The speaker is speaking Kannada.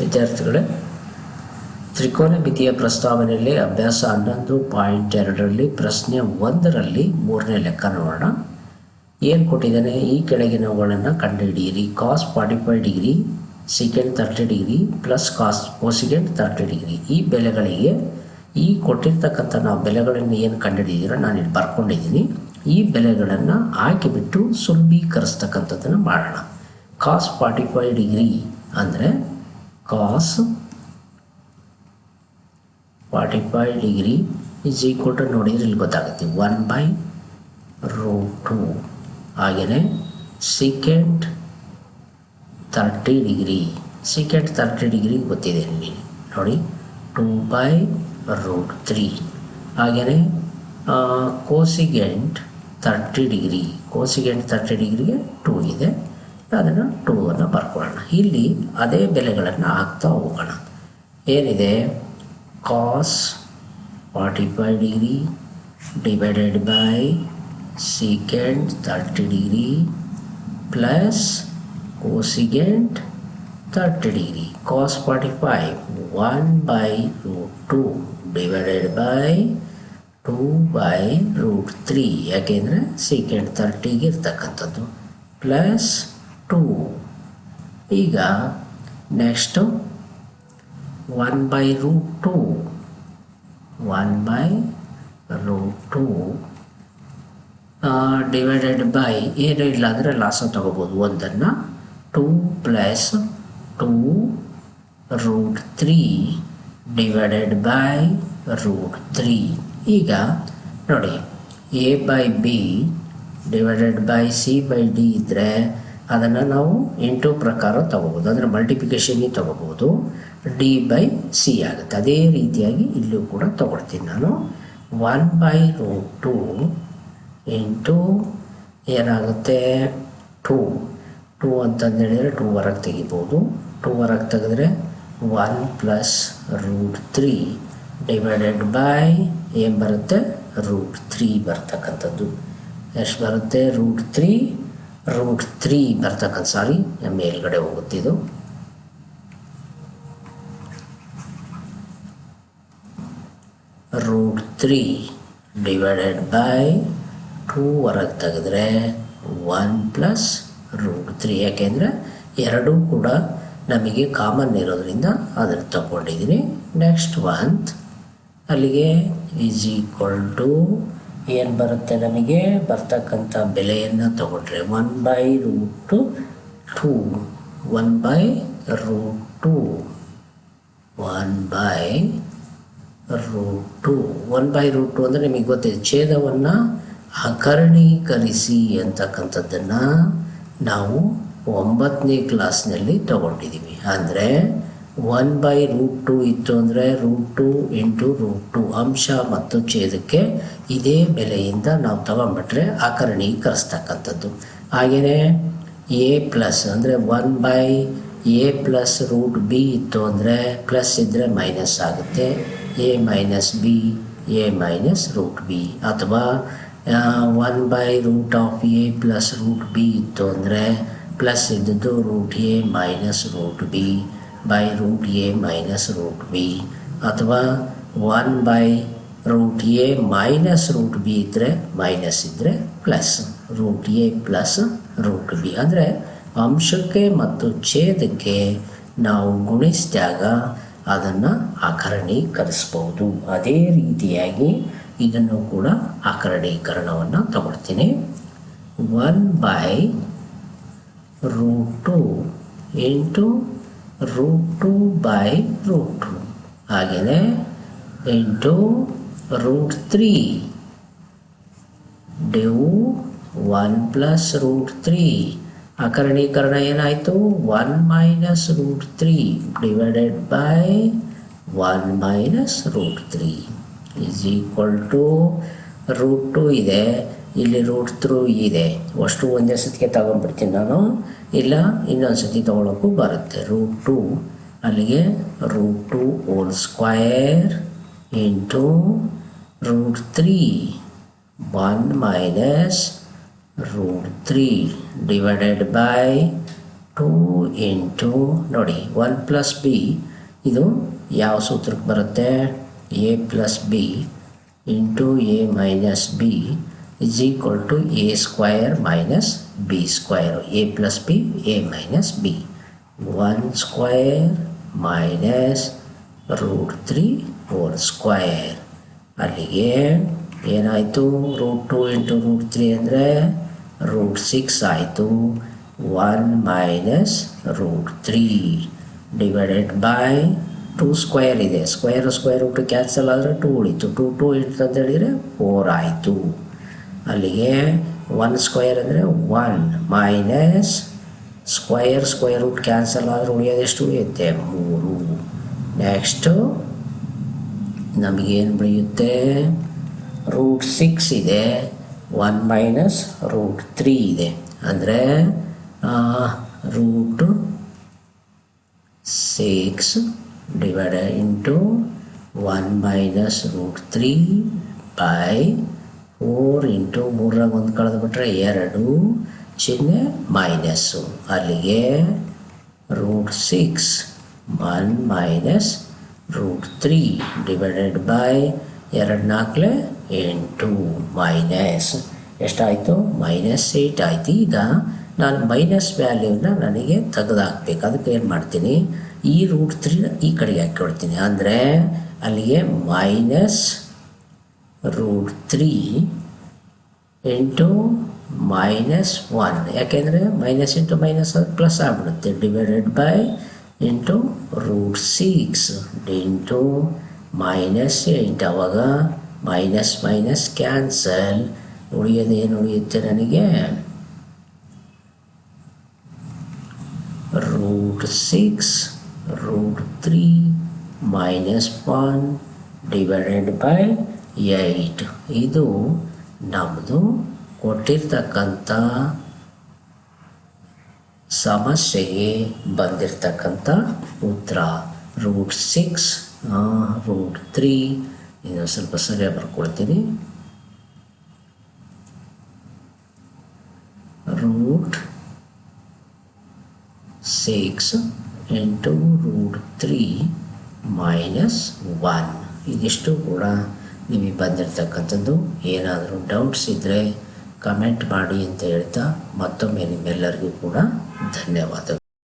ವಿದ್ಯಾರ್ಥಿಗಳೇ, ತ್ರಿಕೋನ ಮಿತಿಯ ಪ್ರಸ್ತಾವನೆಯಲ್ಲಿ ಅಭ್ಯಾಸ ಹನ್ನೊಂದು ಪಾಯಿಂಟ್ ಎರಡರಲ್ಲಿ ಪ್ರಶ್ನೆ ಒಂದರಲ್ಲಿ ಮೂರನೇ ಲೆಕ್ಕ ನೋಡೋಣ. ಏನು ಕೊಟ್ಟಿದ್ದಾನೆ? ಈ ಕೆಳಗಿನವುಗಳನ್ನು ಕಂಡುಹಿಡಿಯಿರಿ. Cos forty five degree secant thirty degree plus cos cosecant thirty degree ಈ ಬೆಲೆಗಳಿಗೆ, ಈ ಕೊಟ್ಟಿರ್ತಕ್ಕಂಥ ನಾವು ಬೆಲೆಗಳನ್ನು ಏನು ಕಂಡುಹಿಡಿದಿರೋ ನಾನು ಇಲ್ಲಿ ಬರ್ಕೊಂಡಿದ್ದೀನಿ. ಈ ಬೆಲೆಗಳನ್ನು ಹಾಕಿಬಿಟ್ಟು ಸುಲಭೀಕರಿಸ್ತಕ್ಕಂಥದ್ದನ್ನು ಮಾಡೋಣ. ಕಾಸ್ ಫಾರ್ಟಿ ಫೈವ್ ಡಿಗ್ರಿ ಅಂದರೆ cos forty degree is equal to ನೋಡಿದ್ರೆ ಇಲ್ಲಿ ಗೊತ್ತಾಗುತ್ತೆ. ಒನ್ ಬೈ ರೋ ಟು ಹಾಗೆಯೇ secant thirty degree secant thirty degree ಗೊತ್ತಿದೆ ಇಲ್ಲಿ. ನೋಡಿ ಟೂ ಬೈ ರೂಟ್ ತ್ರೀ ಹಾಗೆಯೇ cosecant thirty degree cosecant thirty ಡಿಗ್ರಿಗೆ ಟೂ ಇದೆ. ಅದನ್ನು ಟೂ ಅನ್ನು ಬರ್ಕೊಳ್ಳೋಣ. ಇಲ್ಲಿ ಅದೇ ಬೆಲೆಗಳನ್ನು ಹಾಕ್ತಾ ಹೋಗೋಣ. ಏನಿದೆ? Cos forty five degree divided by secant thirty degree plus cosecant thirty degree cos forty five one by root two divided by two by root three ಯಾಕೆಂದರೆ ಸೀಕೆಂಡ್ ತರ್ಟಿಗೆ ಇರ್ತಕ್ಕಂಥದ್ದು. ಪ್ಲಸ್ ಟೂ ಈಗ next one by root two one by root two divided by ಏನೂ ಇಲ್ಲ ಅಂದರೆ ಲಾಸ ತಗೋಬೋದು. ಒಂದನ್ನು two plus two root three divided by root three ಈಗ ನೋಡಿ A by B divided by C by D ಇದ್ದರೆ ಅದನ್ನು ನಾವು ಇಂಟು ಪ್ರಕಾರ ತಗೋಬೋದು. ಅಂದರೆ ಮಲ್ಟಿಪ್ಲಿಕೇಶನ್ಗೆ ತಗೋಬೋದು. ಡಿ ಬೈ ಸಿ ಆಗುತ್ತೆ. ಅದೇ ರೀತಿಯಾಗಿ ಇಲ್ಲೂ ಕೂಡ ತಗೊಳ್ತೀನಿ ನಾನು. One by root two into ಏನಾಗುತ್ತೆ? ಟೂ ಟೂ ಅಂತಂದು ಹೇಳಿದರೆ ಟೂ ಹೊರಗೆ ತೆಗಿಬೋದು. ಟೂ ಹೊರಗೆ ತೆಗೆದ್ರೆ one plus root three divided by ಏನು ಬರುತ್ತೆ? ರೂಟ್ ತ್ರೀ ಬರ್ತಕ್ಕಂಥದ್ದು. ಎಷ್ಟು ಬರುತ್ತೆ? ರೂಟ್ ತ್ರೀ ರೂಟ್ ತ್ರೀ ಬರ್ತಕ್ಕಂಥ ಸಾರಿ ಮೇಲ್ಗಡೆ ಹೋಗುತ್ತಿದ್ದು. Root three divided by two ಹೊರಗೆ ತೆಗೆದ್ರೆ ಒನ್ ಪ್ಲಸ್ ರೂಟ್ ತ್ರೀ ಯಾಕೆಂದರೆ ಎರಡೂ ಕೂಡ ನಮಗೆ ಕಾಮನ್ ಇರೋದ್ರಿಂದ ಅದನ್ನು ತಗೊಂಡಿದ್ದೀನಿ. ನೆಕ್ಸ್ಟ್ ಒಂತ್ ಅಲ್ಲಿಗೆ ಈಸ್ ಈಕ್ವಲ್ ಟು ಏನು ಬರುತ್ತೆ ನಮಗೆ? ಬರ್ತಕ್ಕಂಥ ಬೆಲೆಯನ್ನು ತಗೊಂಡ್ರೆ one by root two one by root two one by root two one by root two ಅಂದರೆ ನಿಮಗೆ ಗೊತ್ತಿದೆ, ಛೇದವನ್ನು ಅಕರ್ಣೀಕರಿಸಿ ಅಂತಕ್ಕಂಥದ್ದನ್ನು ನಾವು ಒಂಬತ್ತನೇ ಕ್ಲಾಸ್ನಲ್ಲಿ ತಗೊಂಡಿದ್ದೀವಿ ಅಂದರೆ ಒನ್ ಬೈ ರೂಟ್ ಟು ಇತ್ತು ಅಂದರೆ root two into root two ಅಂಶ ಮತ್ತು ಛೇದಕ್ಕೆ ಇದೇ ಬೆಲೆಯಿಂದ ನಾವು ತಗೊಂಡ್ಬಿಟ್ರೆ ಆಕರಣೀಕರಿಸ್ತಕ್ಕಂಥದ್ದು ಹಾಗೆಯೇ ಎ ಪ್ಲಸ್ ಅಂದರೆ one by A plus root B ಇತ್ತು ಅಂದರೆ ಪ್ಲಸ್ ಇದ್ದರೆ ಮೈನಸ್ ಆಗುತ್ತೆ. A minus B, A minus root B ಅಥವಾ one by root of A plus root B ಇತ್ತು ಅಂದರೆ ಪ್ಲಸ್ ಇದ್ದದ್ದು root A minus root B. By root A minus root B ಅಥವಾ one by root A minus root B ಇದ್ದರೆ ಮೈನಸ್ ಇದ್ದರೆ plus root A plus root B ಅಂದರೆ ಅಂಶಕ್ಕೆ ಮತ್ತು ಛೇದಕ್ಕೆ ನಾವು ಗುಣಿಸಿದಾಗ ಅದನ್ನು ಆಕರಣೀಕರಿಸ್ಬೋದು. ಅದೇ ರೀತಿಯಾಗಿ ಇದನ್ನು ಕೂಡ ಆಕರಣೀಕರಣವನ್ನು ತಗೊಳ್ತೀನಿ. One by root two into root two by root two. ಹಾಗೆಯೇ into root three. Due one plus root three. ಅಕರಣೀಕರಣ ಏನಾಯಿತು? One minus root three divided by one minus root three. Is equal to root two ಇದೆ. ಇಲ್ಲಿ ರೂಟ್ ತ್ರೂ ಇದೆ. ಅಷ್ಟು ಒಂದೇ ಸತಿಗೆ ತಗೊಂಡ್ಬಿಡ್ತೀನಿ ನಾನು. ಇಲ್ಲ, ಇನ್ನೊಂದು ಸತಿ ತೊಗೊಳಕ್ಕೂ ಬರುತ್ತೆ. ರೂಟ್ ಟು ಅಲ್ಲಿಗೆ root two whole square into root three one minus root three divided by two into ನೋಡಿ ಒನ್ ಪ್ಲಸ್ ಬಿ ಇದು ಯಾವ ಸೂತ್ರಕ್ಕೆ ಬರುತ್ತೆ? A plus B into A minus B is equal to A square minus B square. A plus b A minus B one square minus root three four square. ಅಲ್ಲಿಗೆ ಏನಾಯಿತು? Root two into root three ಅಂದರೆ ರೂಟ್ ಸಿಕ್ಸ್ ಆಯಿತು. One minus root three divided by two square ಇದೆ. ಸ್ಕ್ವೇರ್ ಸ್ಕ್ವೇರ್ ರೂಟ್ ಕ್ಯಾನ್ಸಲ್ ಆದರೆ ಟೂ ಉಳಿತು. ಟೂ ಟು ಇಂಟು ಅಂತ ಹೇಳಿದರೆ ಫೋರ್ ಆಯಿತು. ಅಲ್ಲಿಗೆ ಒನ್ ಸ್ಕ್ವಯರ್ ಅಂದರೆ one minus square square root cancel ಆದರೆ ಉಳಿಯೋದೆಷ್ಟು ಉಳಿಯುತ್ತೆ? ಮೂರು. ನೆಕ್ಸ್ಟು ನಮಗೇನು ಬೆಳೆಯುತ್ತೆ? ರೂಟ್ ಸಿಕ್ಸ್ ಇದೆ. ಒನ್ ಮೈನಸ್ ರೂಟ್ ತ್ರೀ ಇದೆ. ಅಂದರೆ root six divide into one minus root three by four into ಮೂರಾಗ ಒಂದು ಕಳೆದುಬಿಟ್ರೆ ಎರಡು, ಚಿಹ್ನೆ ಮೈನಸ್ಸು. ಅಲ್ಲಿಗೆ root six, one minus root three divided by ಎರಡು ನಾಲ್ಕಲೆ ಎಂಟು ಮೈನಸ್. ಎಷ್ಟಾಯಿತು? ಮೈನಸ್ ಏಯ್ಟ್ ಆಯ್ತು. ಈಗ ನಾನು ಮೈನಸ್ ವ್ಯಾಲ್ಯೂನ ನನಗೆ ತೆಗೆದಾಕ್ಬೇಕು. ಅದಕ್ಕೆ ಏನು ಮಾಡ್ತೀನಿ? ಈ ರೂಟ್ ತ್ರೀನ ಈ ಕಡೆಗೆ ಹಾಕ್ಕೊಳ್ತೀನಿ. ಅಂದರೆ ಅಲ್ಲಿಗೆ minus root three into minus one ಯಾಕೆಂದರೆ ಮೈನಸ್ ಇಂಟು ಮೈನಸ್ ಅದು ಪ್ಲಸ್ ಆಗಿಬಿಡುತ್ತೆ divided by into root six into minus eight ಅವಾಗ ಮೈನಸ್ ಮೈನಸ್ ಕ್ಯಾನ್ಸಲ್ ಉಳಿಯೋದು ಏನು ಉಳಿಯುತ್ತೆ ನನಗೆ? Root six root three minus one divided by eight. ಇದು ನಮ್ಮದು ಕೊಟ್ಟಿರ್ತಕ್ಕಂಥ ಸಮಸ್ಯೆಗೆ ಬಂದಿರತಕ್ಕಂಥ ಉತ್ತರ. Root six root three. ಇದು ಸ್ವಲ್ಪ ಸರಿಯಾಗಿ ಬರ್ಕೊಳ್ತೀನಿ. Root six into root three minus one. ಇದಿಷ್ಟು ಕೂಡ. ನಿಮಗೆ ಬಂದಿರತಕ್ಕಂಥದ್ದು ಏನಾದರೂ ಡೌಟ್ಸ್ ಇದ್ದರೆ ಕಮೆಂಟ್ ಮಾಡಿ ಅಂತ ಹೇಳ್ತಾ ಮತ್ತೊಮ್ಮೆ ನಿಮ್ಮೆಲ್ಲರಿಗೂ ಕೂಡ ಧನ್ಯವಾದಗಳು.